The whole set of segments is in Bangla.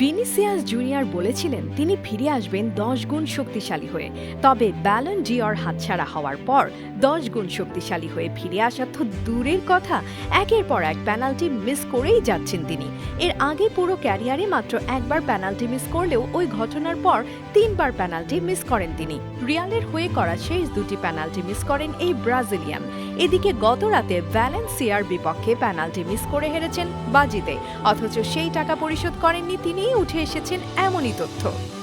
ভিনিসিয়াস জুনিয়র বলেছিলেন, তিনি ফিরে আসবেন দশ গুণ শক্তিশালী হয়ে। তবে ব্যালন জিওর হাতছাড়া হওয়ার পর দশ গুণ শক্তিশালী হয়ে ফিরে আসা তো দূরের কথা। একের পর এক পেনাল্টি মিস করেই যাচ্ছেন তিনি। এর আগে পুরো ক্যারিয়ারে মাত্র একবার পেনাল্টি মিস করলেও ওই ঘটনার পর তিনবার পেনাল্টি মিস করেন তিনি। রিয়ালের হয়ে করা শেষ দুটি পেনাল্টি মিস করেন এই ব্রাজিলিয়ান। এদিকে গত রাতে ভ্যালেন্সিয়ার বিপক্ষে পেনাল্টি মিস করে হেরেছেন বাজিতে। অথচ সেই টাকা পরিশোধ করেননি তিনিই উঠে এসেছেন এমনই তথ্য।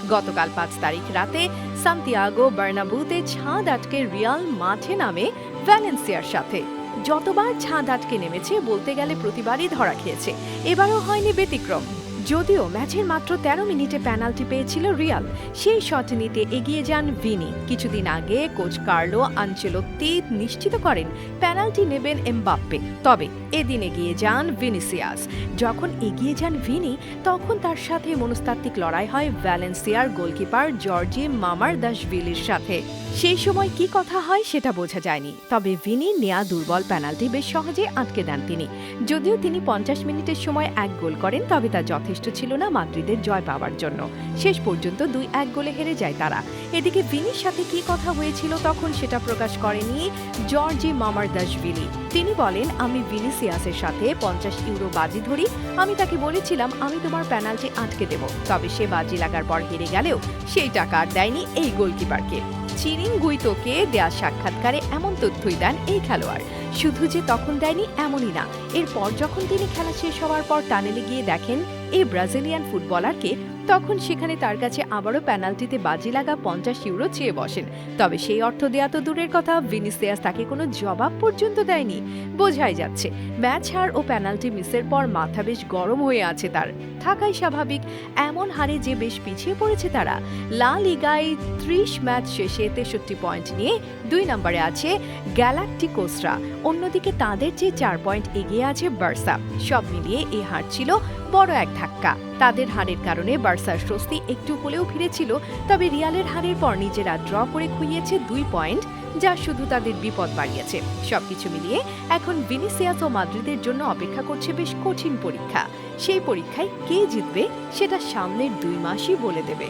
গতকাল পাঁচ তারিখ রাতে সান্তিয়াগো বার্নাবুতে ছাদ আটকে রিয়াল মাঠে নামে ভ্যালেন্সিয়ার সাথে। যতবার ছাদ আটকে নেমেছে, বলতে গেলে প্রতিবারই ধরা খেয়েছে। এবারও হয়নি ব্যতিক্রম। যদিও ম্যাচের মাত্র তেরো মিনিটে পেনাল্টি পেয়েছিল রিয়াল। সেই শট নিতে এগিয়ে যান ভিনি। কিছুদিন আগে কোচ কার্লো আঞ্চেলোত্তি নিশ্চিত করেন পেনাল্টি নেবেন এমবাপ্পে। তবে এদিন এগিয়ে যান ভিনিসিয়াস। যখন এগিয়ে যান ভিনি, তখন তার সাথে মনস্তাত্ত্বিক লড়াই হয় ভ্যালেন্সিয়ার গোলকিপার জর্জি মামার দাসভিলির সাথে। সেই সময় কি কথা হয় সেটা বোঝা যায়নি। তবে ভিনি নেয়া দুর্বল পেনাল্টি বেশ সহজে আটকে দেন তিনি। যদিও তিনি পঞ্চাশ মিনিটের সময় এক গোল করেন, তবে তা যথেষ্ট ছিল না মাদ্রিদের জয় পাওয়ার জন্য। শেষ পর্যন্ত দুই এক গোলে হেরে যায় তারা। এদিকে ভিনির সাথে কি কথা হয়েছিল তখন সেটা প্রকাশ করেনি জর্জি মামার দাসভিলি তিনি বলেন, আমি ভিনিসিয়াসের সাথে পঞ্চাশ ইউরো বাজি ধরি। আমি তাকে বলেছিলাম, আমি তোমার পেনাল্টি আটকে দেব। তবে সে বাজি লাগার পর হেরে গেলেও সেই টাকা আর দেয়নি এই গোলকিপারকে। চিরিং গুইতোকে দেয়া সাক্ষাৎকারে এমন তথ্যই দেন এই খেলোয়াড়। শুধু যে তখন দেয়নি এমনই না। এরপর যখন তিনি খেলা শেষ হওয়ার পর টানেলে গিয়ে দেখেন এই ব্রাজিলিয়ান ফুটবলারকে তখন সেখানে তার কাছে আবারও পেনাল্টিতে বাজি লাগা পঞ্চাশ ইউরো চেয়ে বসেন। তবে সেই অর্থ দেয়া তো দূরের কথা, ভিনিসিয়াস তাকে কোনো জবাব পর্যন্ত দেয়নি। বোঝাই যাচ্ছে, ম্যাচ হার ও পেনাল্টি মিসের পর মাথা বেশ গরম হয়ে আছে তার। থাকাই স্বাভাবিক, এমন হারে যে বেশ পিছিয়ে পড়েছে তারা। লা লিগায় ত্রিশ ম্যাচ শেষে তেষট্টি পয়েন্ট নিয়ে দুই নম্বরে আছে গ্যালাকটিকোসরা। অন্যদিকে তাদের যে চার পয়েন্ট এগিয়ে আছে বার্সা, সব মিলিয়ে এই হার ছিল বড় এক ধাক্কা। তাদের হারের কারণে বার্সার স্বস্তি একটু হলেও ফিরেছিল, তবে রিয়ালের হারের পর নিজেরা ড্র করে খুইয়েছে দুই পয়েন্ট, যা শুধু তাদের বিপদ বাড়িয়েছে। সবকিছু মিলিয়ে এখন ভিনিসিয়াস ও মাদ্রিদের জন্য অপেক্ষা করছে বেশ কঠিন পরীক্ষা। সেই পরীক্ষায় কে জিতবে সেটা সামনের দুই মাসই বলে দেবে।